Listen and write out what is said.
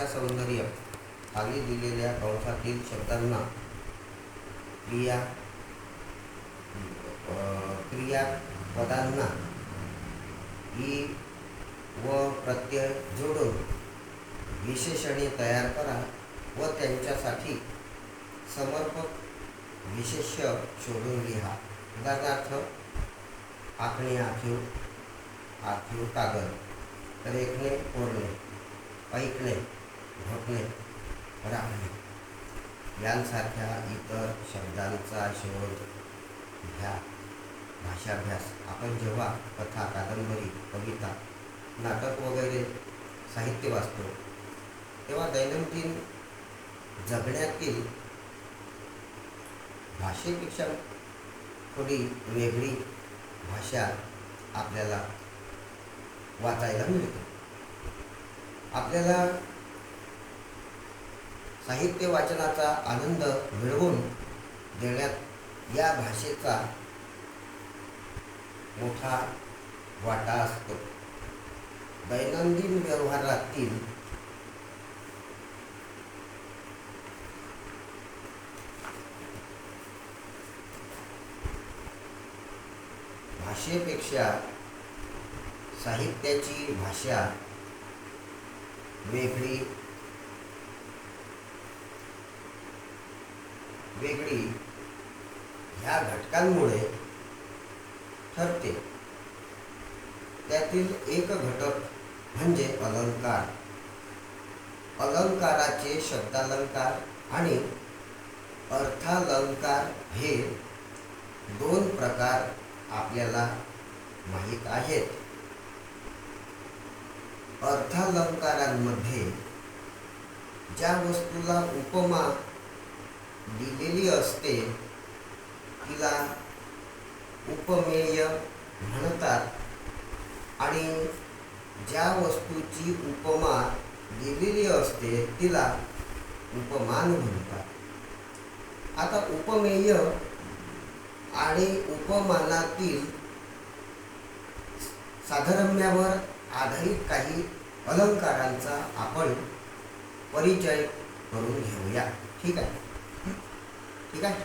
भाषा सौंदर्य खाली दिलेल्या कंसातील शब्दांना क्रिया अ, क्रियापदांना ई व प्रत्यय जोडून विशेषणे तयार करा व त्यांच्यासाठी समर्पक विशेष्य शोधून लिहा उदाहरणार्थ आखणे आखीव आखीव कागद रेखणे कोरणे ऐकणे घोटणे राखणे यांसारख्या इतर शब्दांचा शोध घ्या भाषाभ्यास आपण जेव्हा कथा कादंबरी कविता नाटक वगैरे साहित्य वाचतो तेव्हा दैनंदिन जगण्यातील भाषेपेक्षा थोडी वेगळी भाषा आपल्याला वाचायला मिळते. आपल्याला साहित्य वाचनाचा आनंद मिळवून देण्यात या भाषेचा मोठा वाटा असतो. दैनंदिन व्यवहारातील भाषेपेक्षा साहित्याची भाषा वेगळी वेगळी ह्या घटकांमुळे ठरते. त्यातील एक घटक म्हणजे अलंकार. अलंकाराचे शब्दालंकार आणि अर्थालंकार हे दोन प्रकार आपल्याला माहीत आहेत. अर्थालंकारांमध्ये ज्या वस्तूला उपमा दिलेली असते तिला उपमेय म्हणतात. आणि ज्या वस्तूची उपमा दिलेली असते तिला उपमान म्हणतात. आता उपमेय आणि उपमानातील साधारम्यावर आधारित काही अलंकारांचा आपण परिचय करून घेऊया. ठीक आहे? ठीक आहे